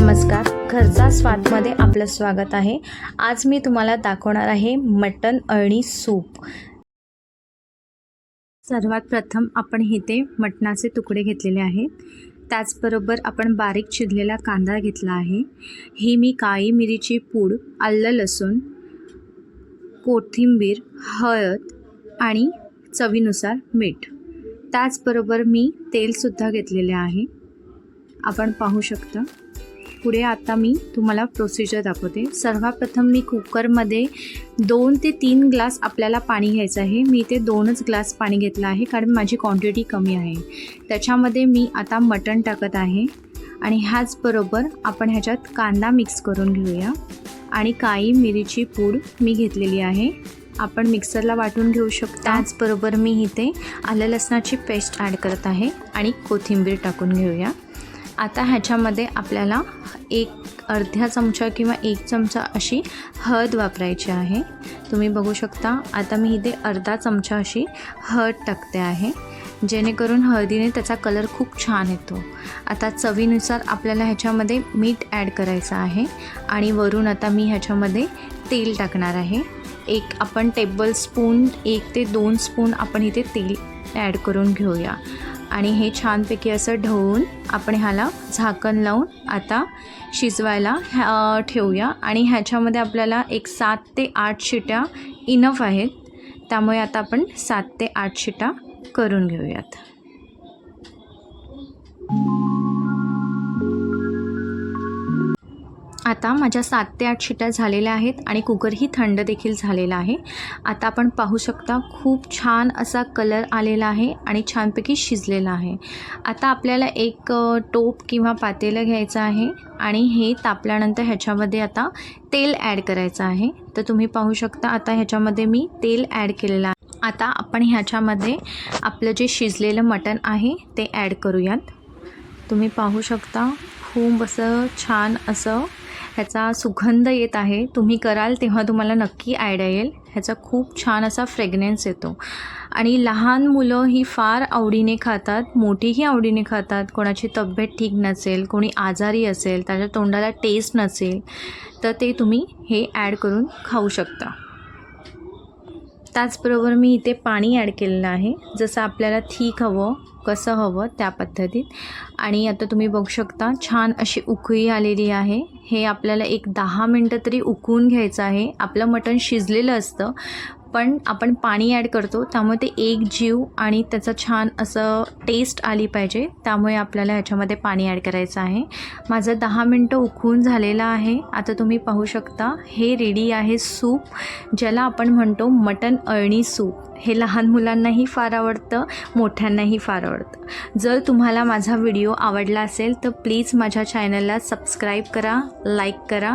नमस्कार. घरचा स्वादमध्ये आपलं स्वागत आहे. आज मी तुम्हाला दाखवणार आहे मटन अळणी सूप. सर्वात प्रथम आपण इथे मटणाचे तुकडे घेतलेले आहेत. त्याचबरोबर आपण बारीक चिरलेला कांदा घेतला आहे. ही मी काळी मिरीची पूड आलं लसूण कोथिंबीर हळद आणि चवीनुसार मीठ. त्याचबरोबर मी तेलसुद्धा घेतलेले आहे. आपण पाहू शकता. पुढे आता मी तुम्हाला प्रोसिजर दाखवते. सर्वप्रथम मी कुकरमध्ये दोन ते तीन ग्लास आपल्याला पाणी घ्यायचं आहे. मी इथे दोनच ग्लास पाणी घेतलं आहे कारण माझी क्वांटिटी कमी आहे. त्याच्यामध्ये मी आता मटण टाकत आहे. आणि ह्याचबरोबर आपण ह्याच्यात कांदा मिक्स करून घेऊया. आणि काळी मिरीची पूड मी घेतलेली आहे. आपण मिक्सरला वाटून घेऊ शकतो. त्याचबरोबर मी इथे आलं लसणाची पेस्ट ॲड करत आहे. आणि कोथिंबीर टाकून घेऊया. आता ह्याच्यामध्ये आपल्याला एक अर्ध्या चमचा किंवा एक चमचा अशी हळद वापरायची आहे. तुम्ही बघू शकता आता मी इथे अर्धा चमचा अशी हळद टाकते आहे. जेणेकरून हळदीने त्याचा कलर खूप छान येतो. आता चवीनुसार आपल्याला ह्याच्यामध्ये मीठ ॲड करायचं आहे आणि वरून आता मी ह्याच्यामध्ये तेल टाकणार आहे. एक आपण टेबल स्पून एक ते दोन स्पून आपण इथे तेल ॲड करून घेऊया. आणि हे छानपैकी असं ढवळून आपण ह्याला झाकण लावून आता शिजवायला ह्या ठेवूया. आणि ह्याच्यामध्ये आपल्याला एक सात ते आठ शिट्या इनफ आहेत. त्यामुळे आता आपण सात ते आठ शिटा करून घेऊयात. आता माझ्या सात ते आठ शिट्या झालेल्या आहेत आणि कुकरही थंड देखील झालेला आहे. आता आपण पाहू शकता खूप छान असा कलर आलेला आहे आणि छानपैकी शिजलेला आहे. आता आपल्याला एक टोप किंवा पातेलं घ्यायचं आहे आणि हे तापल्यानंतर ह्याच्यामध्ये आता तेल ॲड करायचं आहे. तर तुम्ही पाहू शकता आता ह्याच्यामध्ये मी तेल ॲड केलेलं आहे. आता आपण ह्याच्यामध्ये आपलं जे शिजलेलं मटण आहे ते ॲड करूयात. तुम्ही पाहू शकता खूप असं छान असं ह्याचा सुगंध येत आहे. तुम्ही कराल तेव्हा तुम्हाला नक्की आयडिया येईल. ह्याचा खूप छान असा फ्रेग्नेन्स येतो. आणि लहान मुलं ही फार आवडीने खातात. मोठीही आवडीने खातात. कोणाची तब्येत ठीक नसेल कोणी आजारी असेल त्याच्या तोंडाला टेस्ट नसेल तर ते तुम्ही हे ॲड करून खाऊ शकता. त्याचबरोबर मी इथे पाणी ॲड केलेलं आहे. जसं आपल्याला थीक हवं कसं हवं त्या पद्धतीत. आणि आता तुम्ही बघू शकता छान अशी उकळी आलेली आहे. हे आपल्याला एक दहा मिनटं तरी उकळून घ्यायचं आहे. आपलं मटण शिजलेलं असतं. पण आपण पाणी ॲड करतो त्यामुळे ते एक जीव आणि त्याचं छान असं टेस्ट आली पाहिजे. त्यामुळे आपल्याला ह्याच्यामध्ये पाणी ॲड करायचं आहे. माझं दहा मिनटं उकळून झालेलं आहे. आता तुम्ही पाहू शकता हे रेडी आहे सूप ज्याला आपण म्हणतो मटन अळणी सूप हे लहान मुलांनाही फार आवडतं मोठ्यांनाही फार आवडतं. जर तुम्हाला माझा व्हिडिओ आवडला असेल तर प्लीज माझ्या चॅनलला सबस्क्राईब करा लाईक करा.